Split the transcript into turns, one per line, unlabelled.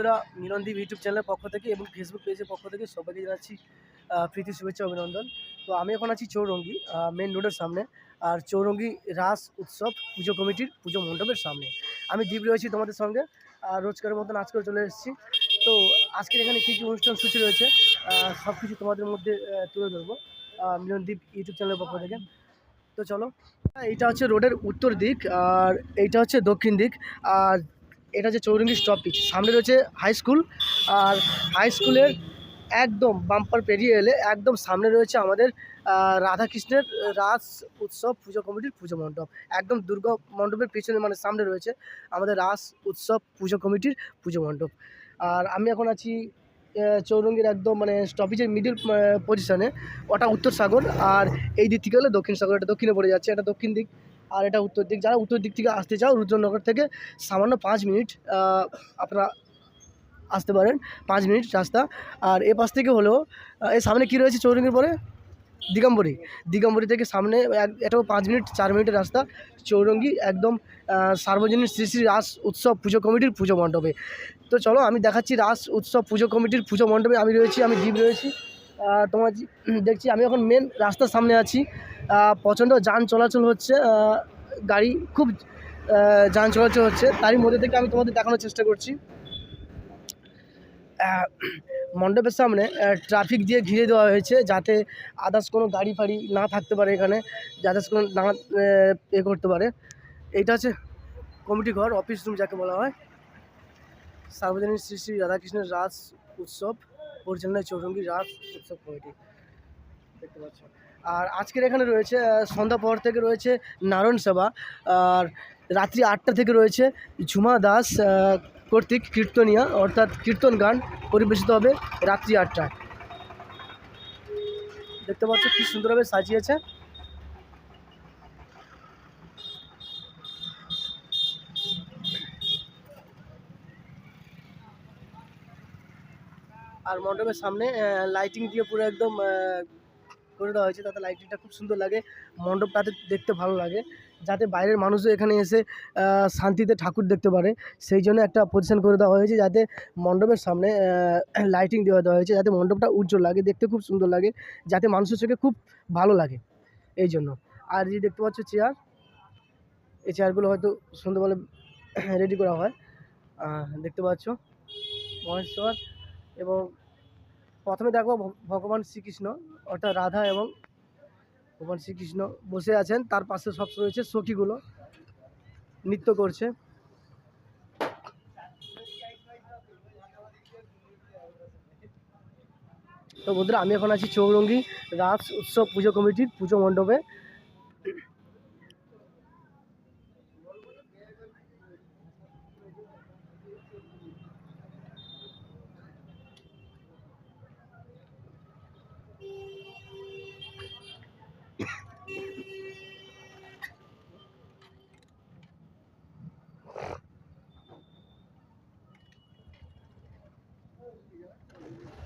বন্ধুরা, মিলনদীপ ইউটিউব চ্যানেলের পক্ষ থেকে এবং ফেসবুক পেজের পক্ষ থেকে সবাইকে জানাচ্ছি প্রীতি, শুভেচ্ছা, অভিনন্দন। তো আমি এখন আছি চৌরঙ্গি মেন রোডের সামনে। আর চৌরঙ্গি রাস উৎসব পুজো কমিটির পুজো মণ্ডপের সামনে। আমি দ্বীপ রয়েছি তোমাদের সঙ্গে, আর রোজকারের মতন আজকেও চলে এসেছি। তো আজকের এখানে কী কী অনুষ্ঠান সূচি রয়েছে সব কিছু তোমাদের মধ্যে তুলে ধরবো মিলনদীপ ইউটিউব চ্যানেলের পক্ষ থেকে। তো চলো এইটা হচ্ছে রোডের উত্তর দিক, আর এইটা হচ্ছে দক্ষিণ দিক। আর এটা হচ্ছে চৌরঙ্গি স্টপেজ সামনে রয়েছে হাই স্কুল আর হাই স্কুলের একদম বাম্পার পেরিয়ে এলে একদম সামনে রয়েছে আমাদের রাধাকৃষ্ণের রাস উৎসব পুজো কমিটির পুজো মণ্ডপ। একদম দুর্গা মণ্ডপের পিছনে মানে সামনে রয়েছে আমাদের রাস উৎসব পুজো কমিটির পুজো মণ্ডপ। আর আমি এখন আছি চৌরঙ্গির একদম মানে স্টপেজের মিডিল পজিশনে ওটা উত্তর সাগর আর এই দিক থেকে হলে দক্ষিণ সাগর। এটা দক্ষিণে পড়ে যাচ্ছে, এটা দক্ষিণ দিক। আর এটা উত্তর দিক, যারা উত্তর দিক থেকে আসতে চাও, রুদ্রনগর থেকে সামান্য পাঁচ মিনিট আপনারা আসতে পারেন, পাঁচ মিনিট রাস্তা। আর এ পাশ থেকে হলো এই সামনে কী রয়েছে চৌরঙ্গির পরে দিগম্বরী। দিগম্বরী থেকে সামনে এটাও পাঁচ মিনিট, চার মিনিটের রাস্তা। চৌরঙ্গি একদম সার্বজনীন শ্রী শ্রী রাস উৎসব পুজো কমিটির পুজো মণ্ডপে। তো চলো, আমি দেখাচ্ছি রাস উৎসব পুজো কমিটির পুজো মণ্ডপে। আমি রয়েছি, আমি দ্বীপ রয়েছি। তোমার দেখছি, আমি এখন মেন রাস্তার সামনে আছি। প্রচণ্ড যান চলাচল হচ্ছে গাড়ি খুব যান চলাচল হচ্ছে। তারই মধ্যে থেকে আমি তোমাদের দেখানোর চেষ্টা করছি। মণ্ডপের সামনে ট্রাফিক দিয়ে ঘিরে দেওয়া হয়েছে যাতে আদার্স কোনো গাড়ি ফাড়ি না থাকতে পারে এখানে আদার্স কোনো না এ করতে পারে। এইটা হচ্ছে কমিটি ঘর অফিস রুম যাকে বলা হয়। সার্বজনীন শ্রী শ্রী রাধাকৃষ্ণের রাস উৎসব, পরিচালনায় চৌরঙ্গি রাস উৎসব কমিটি। দেখতে পাচ্ছ আর আজকের এখানে রয়েছে সন্ধ্যা পর থেকে রয়েছে নারায়ণ সেবা আর রাত্রি আটটা থেকে রয়েছে ঝুমা দাস কর্তৃক কীর্তনিয়া, অর্থাৎ কীর্তন গান পরিবেশিত হবে রাত্রি আটটায়। দেখতে পাচ্ছ কি সুন্দরভাবে সাজিয়েছে। আর মণ্ডপের সামনে লাইটিং দিয়ে পুরো একদম করে দেওয়া হয়েছে, তাতে লাইটিংটা খুব সুন্দর লাগে, মণ্ডপটাতে দেখতে ভালো লাগে, যাতে বাইরের মানুষও এখানে এসে শান্তিতে ঠাকুর দেখতে পারে। সেই জন্য একটা পজিশন করে দেওয়া হয়েছে, যাতে মণ্ডপের সামনে লাইটিং দেওয়া দেওয়া হয়েছে, যাতে মণ্ডপটা উজ্জ্বল লাগে, দেখতে খুব সুন্দর লাগে, যাতে মানুষের চোখে খুব ভালো লাগে, এই জন্য। আর যে দেখতে পাচ্ছ চেয়ার এই চেয়ারগুলো হয়তো সুন্দরভাবে রেডি করা হয়। দেখতে পাচ্ছ, মহেশ্বর এবং প্রথমে দেখো ভগবান শ্রীকৃষ্ণ, অর্থাৎ রাধা এবং ভগবান শ্রীকৃষ্ণ বসে আছেন। তার পাশে সব রয়েছে সখীগুলো, নৃত্য করছে। তো বন্ধুরা, আমি এখন আছি চৌরঙ্গি রাস উৎসব পুজো কমিটির পুজো মণ্ডপে। Thank you.